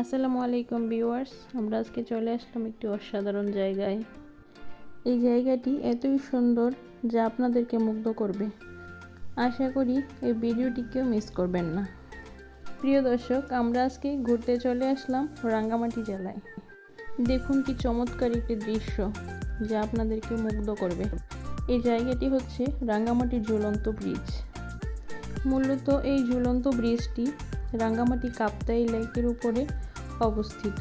আসসালামু আলাইকুম ভিউয়ার্স, আমরা আজকে চলে আসলাম একটি অসাধারণ জায়গায়। এই জায়গাটি এতই সুন্দর যা আপনাদেরকে মুগ্ধ করবে। আশা করি এই ভিডিওটিকেও মিস করবেন না। প্রিয় দর্শক, আমরা আজকে ঘুরতে চলে আসলাম রাঙ্গামাটি জেলায়। দেখুন কি চমৎকার একটি দৃশ্য যা আপনাদেরকে মুগ্ধ করবে। এই জায়গাটি হচ্ছে রাঙ্গামাটির ঝুলন্ত ব্রিজ। মূলত এই ঝুলন্ত ব্রিজটি রাঙ্গামাটি কাপ্তাই লেকের উপরে অবস্থিত।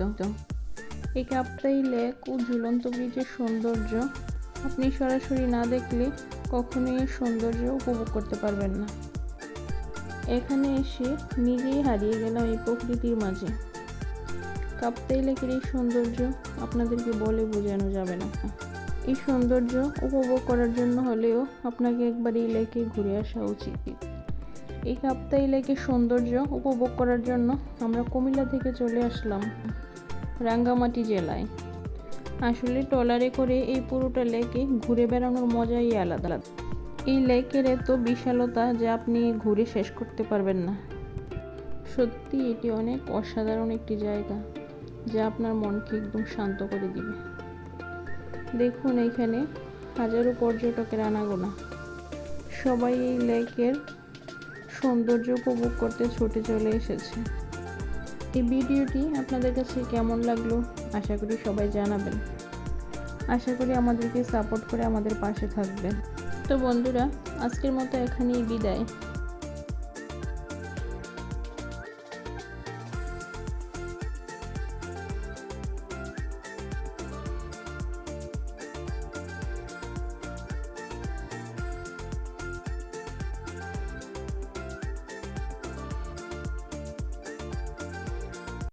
এই কাপ্তাই লেক ও ঝুলন্ত ব্রিজের সৌন্দর্য আপনি সরাসরি না দেখলে কখনোই এর সৌন্দর্য উপভোগ করতে পারবেন না। এখানে এসে নিজেই হারিয়ে গেলাম এই প্রকৃতির মাঝে। কাপ্তাই লেকের এই সৌন্দর্য আপনাদেরকে বলে বোঝানো যাবে না। এই সৌন্দর্য উপভোগ করার জন্য হলেও আপনাকে একবার এই লেকে ঘুরে আসা উচিত। এই কাপ্তাই লেকের সৌন্দর্য উপভোগ করার জন্য আমরা কুমিল্লা থেকে চলে আসলাম রাঙ্গামাটি জেলায়। আসলে ট্রলারে করে এই পুরোটা লেকে ঘুরে বেড়ানোর মজাই আলাদা। এই লেকের এত বিশালতা যে আপনি ঘুরে শেষ করতে পারবেন না। সত্যি এটি অনেক অসাধারণ একটি জায়গা যা আপনার মনকে একদম শান্ত করে দিবে। দেখুন এখানে হাজারো পর্যটকের আনাগোনা। সবাই এই লেকের সৌন্দর্য উপভোগ করতে ছুটে চলে এসেছে। এই ভিডিওটি আপনাদের কাছে কেমন লাগল? আশা করি সবাই জানাবেন। আশা করি আমাদেরকে সাপোর্ট করে আমাদের পাশে থাকবেন। তো বন্ধুরা, আজকের মতো এখানেই বিদায়।